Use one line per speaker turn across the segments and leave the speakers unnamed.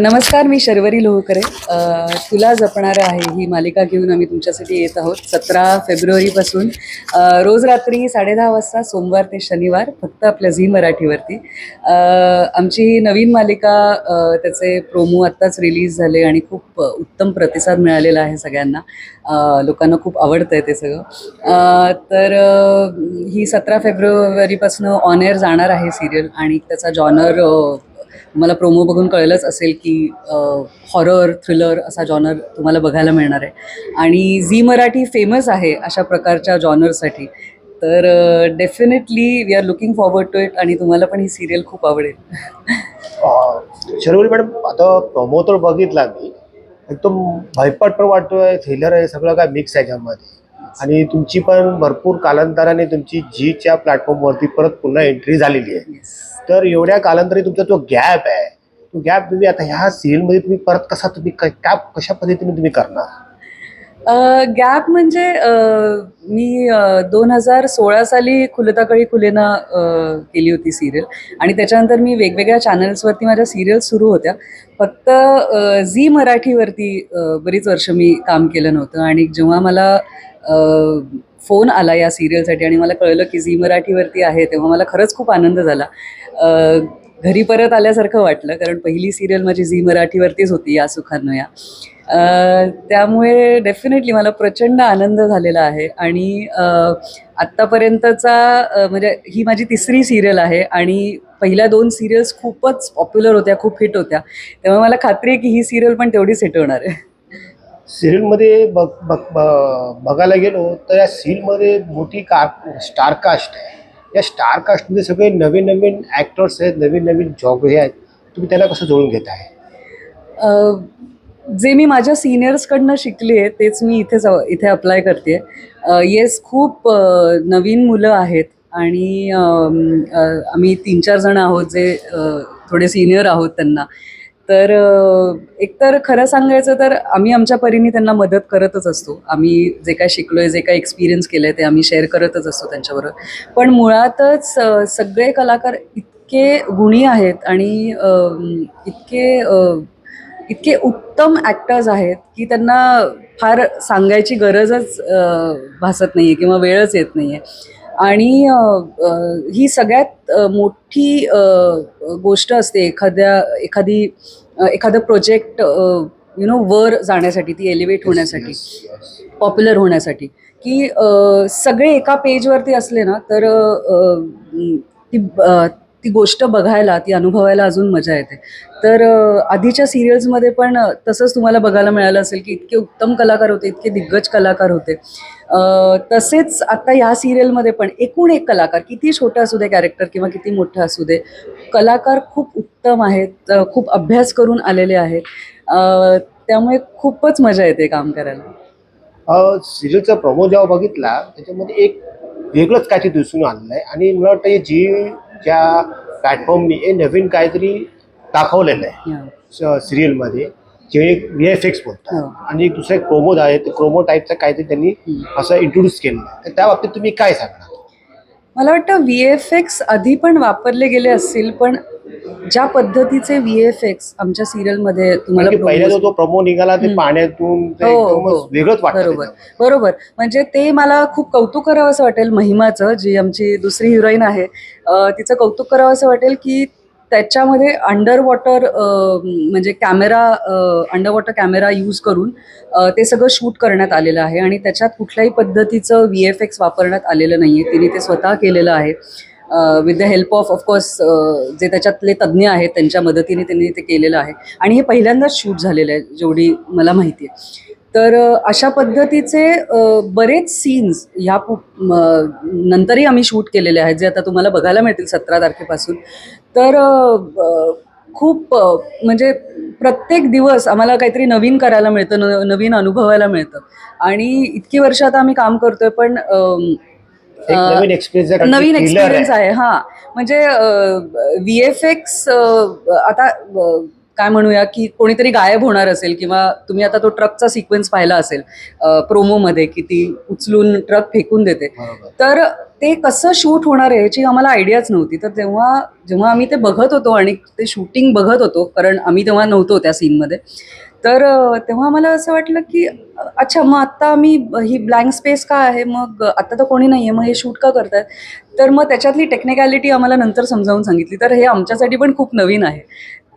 नमस्कार मी शर्वरी लोहकरे. तुला जपणार आहे ही मालिका घेऊन आम्ही तुमच्यासाठी येत आहोत. सतरा फेब्रुवारीपासून रोज रात्री साडेदहा वाजता सोमवार ते शनिवार फक्त आपल्या झी मराठीवरती. आमची ही नवीन मालिका त्याचे प्रोमो आत्ताच रिलीज झाले आणि खूप उत्तम प्रतिसाद मिळालेला आहे सगळ्यांना. लोकांना खूप आवडतं आहे ते सगळं. तर ही सतरा फेब्रुवारीपासून ऑन एअर जाणार आहे सिरियल आणि त्याचा जॉनर तुम्हाला प्रोमो बघून कळलंच असेल की हॉरर थ्रिलर असा जॉनर तुम्हाला बघायला मिळणार आहे. आणि झी मराठी फेमस आहे अशा प्रकारच्या जॉनरसाठी तर definitely we are looking forward to it आणि तुम्हाला पण ही सिरियल खूप आवडेल.
शर्वरी मॅडम आता प्रोमो तर बघितला मी. एकदम भयपट पण वाटतोय थ्रिलर आहे सगळं काय मिक्स आहे याच्यामध्ये. आणि तुमची पण भरपूर कालांतराने तुमची जीच्या प्लॅटफॉर्मवरती परत पुन्हा एंट्री झालेली आहे. तर एवढ्या कालांतरी तुमचा जो गॅप आहे. तो गॅप तुम्ही म्हणजे आता ह्या सिरियलमध्ये तुम्ही परत कसा तुम्ही काय कशा पद्धतीने तुम्ही करणार?
गॅप म्हणजे मी दोन हजार सोळा साली खुलताकळी खुलेनं केली होती सिरियल आणि त्याच्यानंतर मी वेगवेगळ्या चॅनल्सवरती माझ्या सिरियल सुरू होत्या. फक्त झी मराठीवरती बरीच वर्ष मी काम केलं नव्हतं. आणि जेव्हा मला फोन आला या सिरियलसाठी आणि मला कळलं की झी मराठीवरती आहे तेव्हा मला खरंच खूप आनंद झाला. घरी परत आल्यासारखं वाटलं कारण पहिली सिरियल माझी झी मराठीवरतीच होती या सुखानं या त्यामुळे डेफिनेटली मला प्रचंड आनंद झालेला आहे आणि आत्तापर्यंतचा म्हणजे ही माझी तिसरी सिरियल आहे आणि पहिल्या दोन सिरियल्स खूपच पॉप्युलर होत्या खूप हिट होत्या. तेव्हा मला खात्री आहे की ही सिरियल पण तेवढीच हिट होणार आहे.
सिरियलमध्ये बघ बघ ब- बघायला गेलो तर या सिरियलमध्ये मोठी का स्टारकास्ट आहे. या स्टारकास्टमध्ये सगळे नवीन नवीन ॲक्टर्स आहेत नवीन नवीन जॉब हे आहेत. तुम्ही त्याला कसं जोडून घेत आहे?
जे मी माझ्या सिनियर्सकडनं शिकले आहे तेच मी इथेच इथे अप्लाय करते. येस खूप नवीन मुलं आहेत आणि आम्ही तीन चार जण आहोत जे थोडे सिनियर आहोत त्यांना. तर एकतर खरं सांगायचं तर आम्ही आमच्या परीने त्यांना मदत करतच असतो. आम्ही जे काय शिकलो आहे जे काय एक्सपिरियन्स केलं आहे ते आम्ही शेअर करतच असतो त्यांच्याबरोबर. पण मुळातच सगळे कलाकार इतके गुणी आहेत आणि इतके इतके उत्तम ॲक्टर्स आहेत की त्यांना फार सांगायची गरजच भासत नाही आहे किंवा वेळच येत नाही आहे आणि ही सगळ्यात मोठी गोष्ट असते एखाद्या एखादी एखादं प्रोजेक्ट यु नो वर जाण्यासाठी ती एलिव्हेट होण्यासाठी पॉप्युलर होण्यासाठी. की सगळे एका पेजवरती असले ना तर ती ती गोष्ट बघायला ती अनुभवायला अजून मजा येते. तर आधीच्या सिरियल्समध्ये पण तसंच तुम्हाला बघायला मिळालं असेल की इतके उत्तम कलाकार होते इतके दिग्गज कलाकार होते. तसेच आता ह्या सिरियलमध्ये पण एकूण एक कलाकार किती छोटा असू दे कॅरेक्टर किंवा किती मोठा असू दे कलाकार खूप उत्तम आहेत खूप अभ्यास करून आलेले आहेत. त्यामुळे खूपच मजा येते काम करायला.
सिरियलचा प्रमो जेव्हा बघितला त्याच्यामध्ये एक वेगळंच काहीतरी दिसून आलेलं आहे. आणि मला वाटतं जी प्लॅटफॉर्मनी हे नवीन काहीतरी दाखवलेलं आहे
Yeah.
सिरियलमध्ये जे व्ही एफ एक्स बोलतात
हो.
आणि एक दुसरं एक प्रोमो आहे ते प्रोमो टाईपचं काहीतरी त्यांनी. असं इंट्रोड्यूस आहे तर त्या बाबतीत तुम्ही काय सांगणार
मला वाटतं व्ही एफ एक्स आधी पण वापरले गेले असतील पण ज्या पद्धतीचे व्ही एफ एक्स आमच्या सिरियलमध्ये तुम्हाला
कारण की पहिला जो
promos-
प्रोमो निघाला ते
हम्म.
पाण्यातून ते
हो,
एकदमच
हो.
वेगळंच
बरोबर. बरोबर म्हणजे ते मला खूप कौतुक करावं असं वाटेल महिमाचं जी आमची दुसरी हिरोईन आहे अं, तिचं कौतुक करावं असं वाटेल की त्याच्यामध्ये अंडर वॉटर म्हणजे camera under water camera use करून अं, ते सगळं शूट करण्यात आलेलं आहे आणि त्याच्यात कुठल्याही पद्धतीचं व्ही एफ एक्स वापरण्यात आलेलं नाही आहे तिने ते स्वतः केलेलं आहे with the help of of course जे त्याच्यातले तज्ज्ञ आहेत त्यांच्या मदतीने त्यांनी ते केलेलं आहे. आणि हे पहिल्यांदाच शूट झालेलं आहे जेवढी मला माहिती आहे. तर अशा पद्धतीचे बरेच सीन्स ह्या नंतरही आम्ही शूट केलेले आहेत जे आता तुम्हाला बघायला मिळतील सतरा तारखेपासून. तर खूप म्हणजे प्रत्येक दिवस आम्हाला काहीतरी नवीन करायला मिळतं न नवीन अनुभवायला मिळतं. आणि इतकी वर्ष आता आम्ही काम करतोय पण
एक नवीन एक्सपिरियन्स
नवीन एक्सपिरियन्स आहे. हा. म्हणजे व्ही एफ एक्स आता काय म्हणूया की कोणीतरी गायब होणार असेल किंवा तुम्ही आता तो ट्रकचा सिक्वेन्स पाहिला असेल प्रोमोमध्ये की ती उचलून ट्रक फेकून देते. तर ते कसं शूट होणार आहे याची आम्हाला आयडियाच नव्हती. तर तेव्हा जेव्हा आम्ही ते बघत होतो आणि ते शूटिंग बघत होतो कारण आम्ही तेव्हा नव्हतो त्या सीनमध्ये तर तेव्हा मला असं वाटलं की अच्छा मग आत्ता मी ही ब्लँक स्पेस का आहे? मग आत्ता तर कोणी नाही आहे मग हे शूट का करतायत? तर मग त्याच्यातली टेक्निकॅलिटी आम्हाला नंतर समजावून सांगितली. तर हे आमच्यासाठी पण खूप नवीन आहे.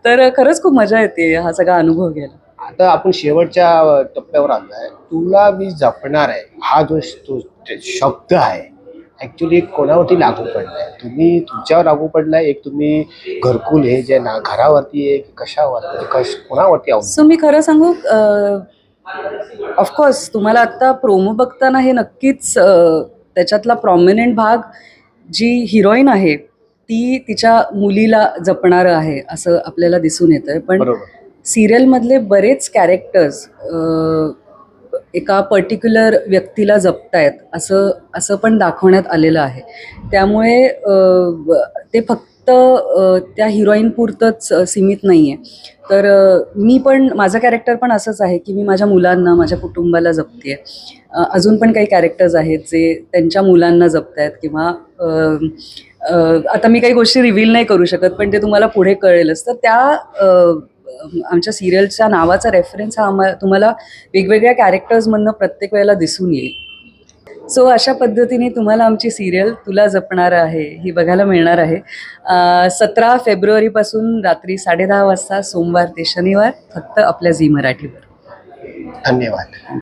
तर खरंच खूप मजा येते हा सगळा अनुभव घ्यायला.
आता आपण शेवटच्या टप्प्यावर आलो आहे तुला मी जपणार आहे हा जो शब्द आहे ऍक्च्युली कोणावरती लागू पडलाय. तुम्ही तुमच्यावर लागू पडलाय एक तुम्ही घरकुल हे जे ना घरावरती आहे की कशावर म्हणजे कश कोणावरती अवलंबून?
सो मी खरं सांगू ऑफकोर्स तुम्हाला आत्ता प्रोमो बघताना हे नक्कीच त्याच्यातला प्रॉमिनंट भाग जी हिरोईन आहे ती तिच्या मुलीला जपणारं आहे असं आपल्याला दिसून येतं आहे पण सिरियलमधले बरेच कॅरेक्टर्स एका पर्टिक्युलर व्यक्तीला जपतायत असं असं पण दाखवण्यात आलेलं आहे. त्यामुळे ते फक्त त्या हिरोईनपुरतंच सीमित नाही आहे तर मी पण माझं कॅरेक्टर पण असंच आहे की मी माझ्या मुलांना माझ्या कुटुंबाला जपते अजून पण काही कॅरेक्टर्स आहेत जे त्यांच्या मुलांना जपतायत किंवा आता मी काही गोष्टी रिव्हील नाही करू शकत पण ते तुम्हाला पुढे कळेलच. तर त्या आमच्या सिरियलच्या नावाचा रेफरन्स हा आम्हा तुम्हाला वेगवेगळ्या कॅरेक्टर्समधनं प्रत्येक वेळेला दिसून येईल. सो अशा पद्धतीने तुम्हाला आमची सिरियल तुला जपणार आहे ही बघायला मिळणार आहे. सतरा फेब्रुवारीपासून रात्री साडेदहा वाजता सोमवार ते शनिवार फक्त आपल्या झी मराठीवर.
धन्यवाद.